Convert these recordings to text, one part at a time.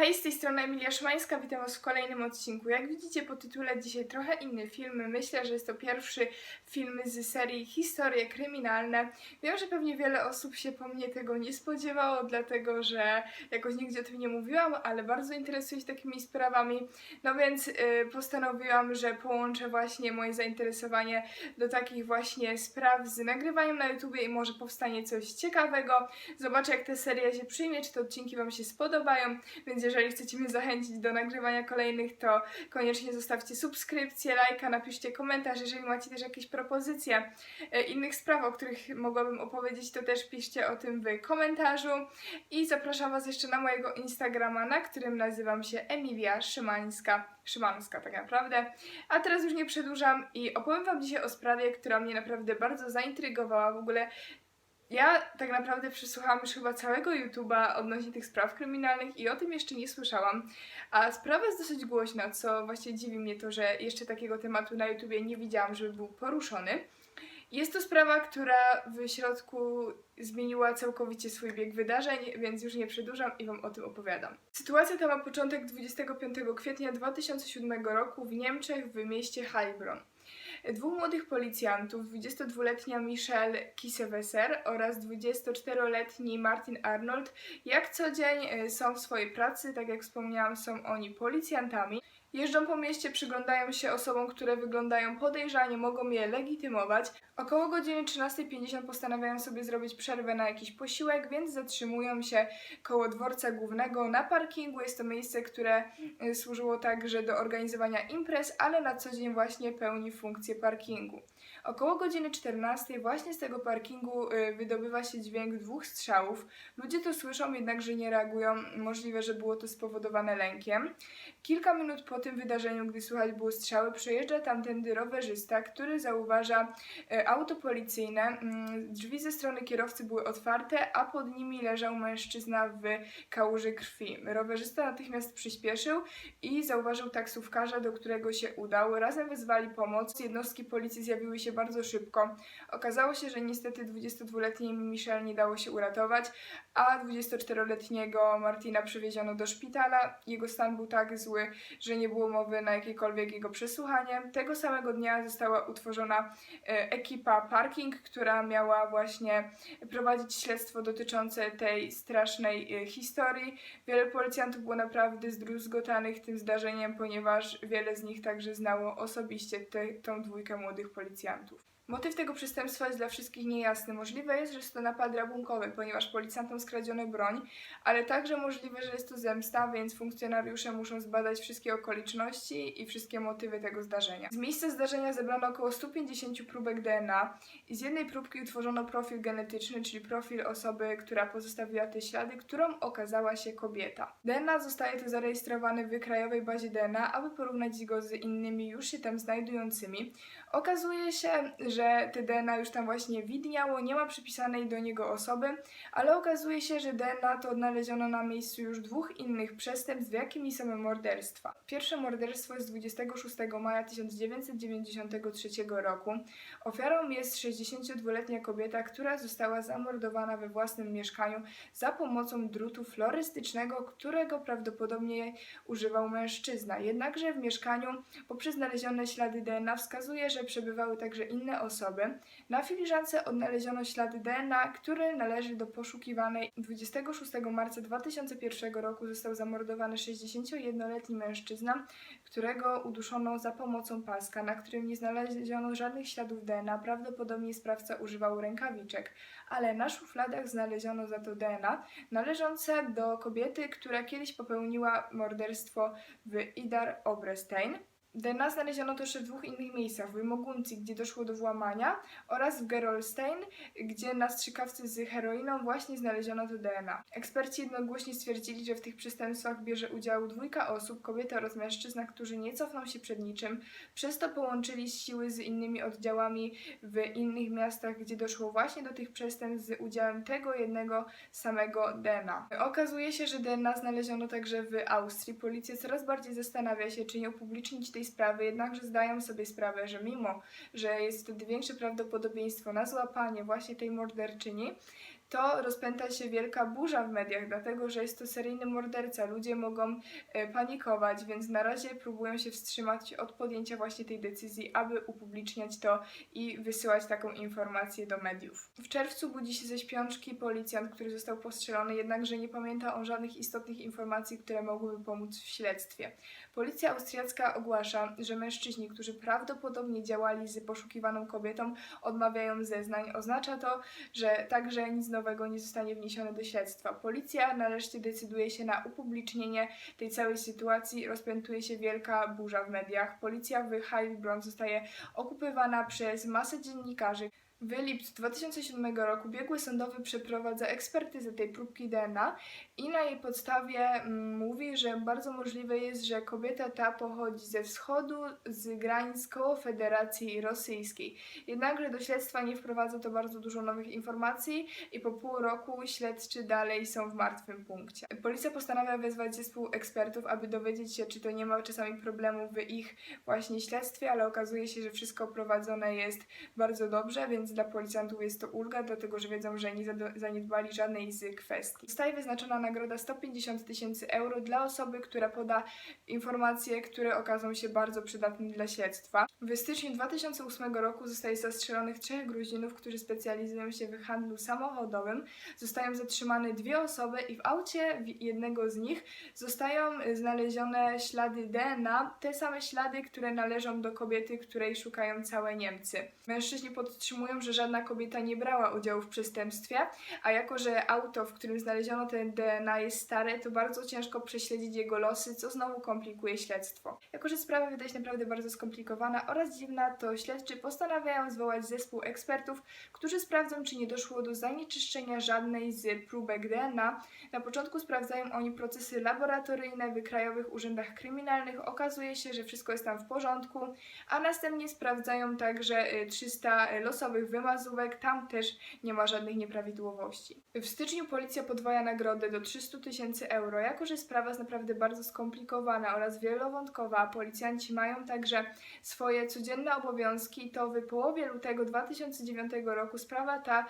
Hej, z tej strony Emilia Szymańska, witam Was w kolejnym odcinku. Jak widzicie po tytule dzisiaj trochę inny film. Myślę, że jest to pierwszy film z serii Historie kryminalne. Wiem, że pewnie wiele osób się po mnie tego nie spodziewało, dlatego że jakoś nigdzie o tym nie mówiłam, ale bardzo interesuję się takimi sprawami. No więc y, postanowiłam, że połączę właśnie moje zainteresowanie do takich właśnie spraw z nagrywaniem na YouTubie i może powstanie coś ciekawego. Zobaczę jak ta seria się przyjmie, czy te odcinki Wam się spodobają, więc jeżeli chcecie mnie zachęcić do nagrywania kolejnych, to koniecznie zostawcie subskrypcję, lajka, napiszcie komentarz. Jeżeli macie też jakieś propozycje e, innych spraw, o których mogłabym opowiedzieć, to też piszcie o tym w komentarzu. I zapraszam Was jeszcze na mojego Instagrama, na którym nazywam się Emilia Szymańska. Szymańska tak naprawdę. A teraz już nie przedłużam i opowiem Wam dzisiaj o sprawie, która mnie naprawdę bardzo zaintrygowała. W ogóle ja tak naprawdę przesłuchałam już chyba całego YouTube'a odnośnie tych spraw kryminalnych i o tym jeszcze nie słyszałam. A sprawa jest dosyć głośna, co właśnie dziwi mnie to, że jeszcze takiego tematu na YouTubie nie widziałam, żeby był poruszony. Jest to sprawa, która w środku zmieniła całkowicie swój bieg wydarzeń, więc już nie przedłużam i Wam o tym opowiadam. Sytuacja ta ma początek 25 kwietnia 2007 roku w Niemczech w mieście Heilbronn. Dwóch młodych policjantów, 22-letnia Michelle Kisseweser oraz 24-letni Martin Arnold, jak co dzień e, są w swojej pracy, tak jak wspomniałam, są oni policjantami. Jeżdżą po mieście, przyglądają się osobom, które wyglądają podejrzanie, mogą je legitymować. Około godziny 13.50 postanawiają sobie zrobić przerwę na jakiś posiłek, więc zatrzymują się koło dworca głównego na parkingu. Jest to miejsce, które y, służyło także do organizowania imprez, ale na co dzień właśnie pełni funkcję parkingu. Około godziny 14 właśnie z tego parkingu y, wydobywa się dźwięk dwóch strzałów. Ludzie to słyszą, jednakże nie reagują. Możliwe, że było to spowodowane lękiem. Kilka minut po tym wydarzeniu, gdy słychać było strzały, przejeżdża tamtędy rowerzysta, który zauważa y, auto policyjne. Mm, Drzwi ze strony kierowcy były otwarte, a pod nimi leżał mężczyzna w kałuży krwi. Rowerzysta natychmiast przyspieszył i zauważył taksówkarza, do którego się udał. Razem wezwali pomoc. Jednostki policji zjawiły się bardzo szybko. Okazało się, że niestety 22-letniej Michelle nie dało się uratować, a 24-letniego Martina przewieziono do szpitala. Jego stan był tak zły, że nie było mowy na jakiekolwiek jego przesłuchanie. Tego samego dnia została utworzona e, ekipa Parking, która miała właśnie prowadzić śledztwo dotyczące tej strasznej e, historii. Wiele policjantów było naprawdę zdruzgotanych tym zdarzeniem, ponieważ wiele z nich także znało osobiście te, tą dwójkę młodych policjantów. Motyw tego przestępstwa jest dla wszystkich niejasny. Możliwe jest, że jest to napad rabunkowy, ponieważ policjantom skradziono broń, ale także możliwe, że jest to zemsta, więc funkcjonariusze muszą zbadać wszystkie okoliczności i wszystkie motywy tego zdarzenia. Z miejsca zdarzenia zebrano około 150 próbek DNA i z jednej próbki utworzono profil genetyczny, czyli profil osoby, która pozostawiła te ślady, którą okazała się kobieta. DNA zostaje tu zarejestrowany w krajowej bazie DNA, aby porównać go z innymi już się tam znajdującymi. Okazuje się, że te DNA już tam właśnie widniało, nie ma przypisanej do niego osoby, ale okazuje się, że DNA to odnaleziono na miejscu już dwóch innych przestępstw, jakimi są morderstwa. Pierwsze morderstwo jest 26 maja 1993 roku. Ofiarą jest 62-letnia kobieta, która została zamordowana we własnym mieszkaniu za pomocą drutu florystycznego, którego prawdopodobnie używał mężczyzna. Jednakże w mieszkaniu poprzez znalezione ślady DNA wskazuje, że przebywały także inne osoby. Na filiżance odnaleziono ślady DNA, który należy do poszukiwanej. 26 marca 2001 roku został zamordowany 61-letni mężczyzna, którego uduszono za pomocą paska, na którym nie znaleziono żadnych śladów DNA. Prawdopodobnie sprawca używał rękawiczek, ale na szufladach znaleziono za to DNA należące do kobiety, która kiedyś popełniła morderstwo w Idar Obrestein. DNA znaleziono też w dwóch innych miejscach, w Moguncji, gdzie doszło do włamania oraz w Gerolstein, gdzie na strzykawce z heroiną właśnie znaleziono to DNA. Eksperci jednogłośnie stwierdzili, że w tych przestępstwach bierze udział dwójka osób, kobieta oraz mężczyzna, którzy nie cofną się przed niczym, przez to połączyli siły z innymi oddziałami w innych miastach, gdzie doszło właśnie do tych przestępstw z udziałem tego jednego samego DNA. Okazuje się, że DNA znaleziono także w Austrii. Policja coraz bardziej zastanawia się, czy nie upublicznić tej sprawy, jednakże zdają sobie sprawę, że mimo, że jest wtedy większe prawdopodobieństwo na złapanie właśnie tej morderczyni, to rozpęta się wielka burza w mediach, dlatego że jest to seryjny morderca. Ludzie mogą e, panikować, więc na razie próbują się wstrzymać od podjęcia właśnie tej decyzji, aby upubliczniać to i wysyłać taką informację do mediów. W czerwcu budzi się ze śpiączki policjant, który został postrzelony, jednakże nie pamięta o żadnych istotnych informacji, które mogłyby pomóc w śledztwie. Policja austriacka ogłasza, że mężczyźni, którzy prawdopodobnie działali z poszukiwaną kobietą, odmawiają zeznań. Oznacza to, że także nic nowego nie zostanie wniesione do śledztwa. Policja nareszcie decyduje się na upublicznienie tej całej sytuacji. Rozpętuje się wielka burza w mediach. Policja w Heilbronn zostaje okupywana przez masę dziennikarzy. W lipcu 2007 roku biegły sądowy przeprowadza ekspertyzę tej próbki DNA i na jej podstawie mm, mówi, że bardzo możliwe jest, że kobieta ta pochodzi ze wschodu, z granic koło Federacji Rosyjskiej. Jednakże do śledztwa nie wprowadza to bardzo dużo nowych informacji i po pół roku śledczy dalej są w martwym punkcie. Policja postanawia wezwać zespół ekspertów, aby dowiedzieć się, czy to nie ma czasami problemu w ich właśnie śledztwie, ale okazuje się, że wszystko prowadzone jest bardzo dobrze, więc dla policjantów jest to ulga, dlatego że wiedzą, że nie zaniedbali żadnej z kwestii. Zostaje wyznaczona nagroda 150 tysięcy euro dla osoby, która poda informacje, które okażą się bardzo przydatne dla śledztwa. W styczniu 2008 roku zostaje zastrzelonych trzech Gruzinów, którzy specjalizują się w handlu samochodowym. Zostają zatrzymane dwie osoby i w aucie jednego z nich zostają y, znalezione ślady DNA, te same ślady, które należą do kobiety, której szukają całe Niemcy. Mężczyźni podtrzymują, że żadna kobieta nie brała udziału w przestępstwie, a jako, że auto, w którym znaleziono ten DNA jest stare, to bardzo ciężko prześledzić jego losy, co znowu komplikuje śledztwo. Jako, że sprawa wydaje się naprawdę bardzo skomplikowana oraz dziwna, to śledczy postanawiają zwołać zespół ekspertów, którzy sprawdzą, czy nie doszło do zanieczyszczenia żadnej z próbek DNA. Na początku sprawdzają oni procesy laboratoryjne w krajowych urzędach kryminalnych. Okazuje się, że wszystko jest tam w porządku, a następnie sprawdzają także y, 300 losowych wymazówek. Tam też nie ma żadnych nieprawidłowości. W styczniu policja podwaja nagrodę do 300 tysięcy euro. Jako, że sprawa jest naprawdę bardzo skomplikowana oraz wielowątkowa, policjanci mają także swoje codzienne obowiązki, to w połowie lutego 2009 roku sprawa ta,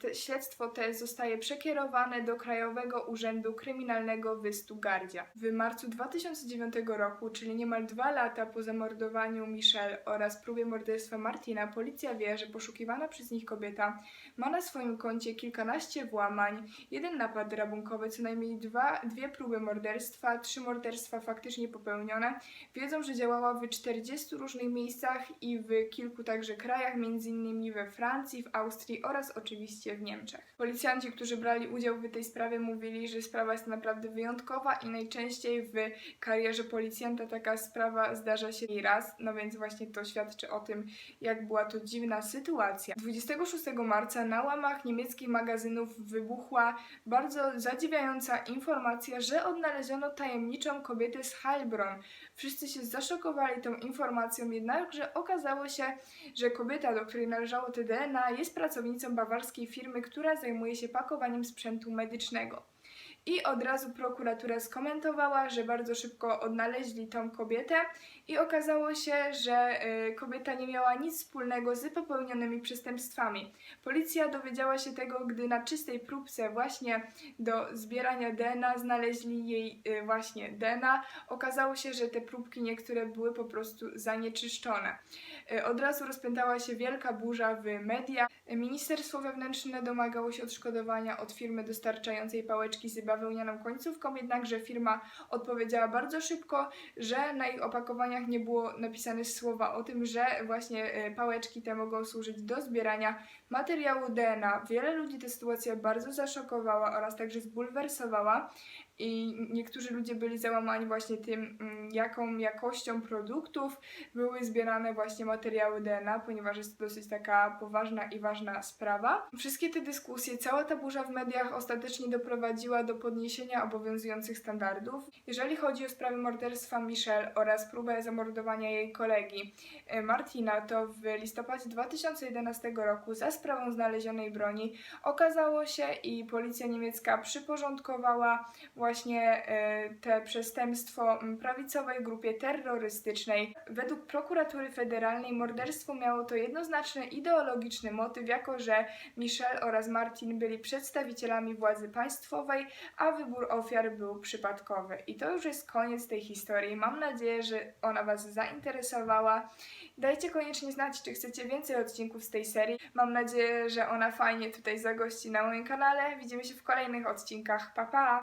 te, śledztwo te zostaje przekierowane do Krajowego Urzędu Kryminalnego w Stuttgardzie. W marcu 2009 roku, czyli niemal dwa lata po zamordowaniu Michelle oraz próbie morderstwa Martina, policja wie, że poszukiwana przez nich kobieta ma na swoim koncie kilkanaście włamań, jeden napad rabunkowy, co najmniej dwa, dwie próby morderstwa, trzy morderstwa faktycznie popełnione. Wiedzą, że działała w 40 różnych miejscach i w kilku także krajach, m.in. we Francji, w Austrii oraz oczywiście w Niemczech. Policjanci, którzy brali udział w tej sprawie, mówili, że sprawa jest naprawdę wyjątkowa i najczęściej w karierze policjanta taka sprawa zdarza się jej raz, no więc właśnie to świadczy o tym, jak była to dziwna sytuacja. 26 marca na łamach niemieckich magazynów wybuchła bardzo zadziwiająca informacja, że odnaleziono tajemniczą kobietę z Heilbronn. Wszyscy się zaszokowali tą informacją, jednakże okazało się, że kobieta, do której należało to DNA, jest pracownicą bawarskiej firmy, która zajmuje się pakowaniem sprzętu medycznego. I od razu prokuratura skomentowała, że bardzo szybko odnaleźli tą kobietę i okazało się, że y, kobieta nie miała nic wspólnego z popełnionymi przestępstwami. Policja dowiedziała się tego, gdy na czystej próbce właśnie do zbierania DNA znaleźli jej y, właśnie DNA. Okazało się, że te próbki niektóre były po prostu zanieczyszczone. Y, Od razu rozpętała się wielka burza w mediach. Ministerstwo Wewnętrzne domagało się odszkodowania od firmy dostarczającej pałeczki z bawełnianą końcówką, jednakże firma odpowiedziała bardzo szybko, że na ich opakowaniach nie było napisane słowa o tym, że właśnie e, pałeczki te mogą służyć do zbierania materiału DNA. Wiele ludzi ta sytuacja bardzo zaszokowała oraz także zbulwersowała i niektórzy ludzie byli załamani właśnie tym, mm, jaką jakością produktów były zbierane właśnie materiały DNA, ponieważ jest to dosyć taka poważna i ważna sprawa. Wszystkie te dyskusje, cała ta burza w mediach ostatecznie doprowadziła do podniesienia obowiązujących standardów. Jeżeli chodzi o sprawę morderstwa Michelle oraz próbę zamordowania jej kolegi e, Martina, to w listopadzie 2011 roku za sprawą znalezionej broni okazało się i policja niemiecka przyporządkowała właśnie e, te przestępstwo prawicowej grupie terrorystycznej. Według prokuratury federalnej morderstwo miało to jednoznaczny ideologiczny motyw, jako że Michelle oraz Martin byli przedstawicielami władzy państwowej, a wybór ofiar był przypadkowy. I to już jest koniec tej historii. Mam nadzieję, że ona Was zainteresowała. Dajcie koniecznie znać, czy chcecie więcej odcinków z tej serii. Mam nadzieję, że ona fajnie tutaj zagości na moim kanale. Widzimy się w kolejnych odcinkach. Pa pa!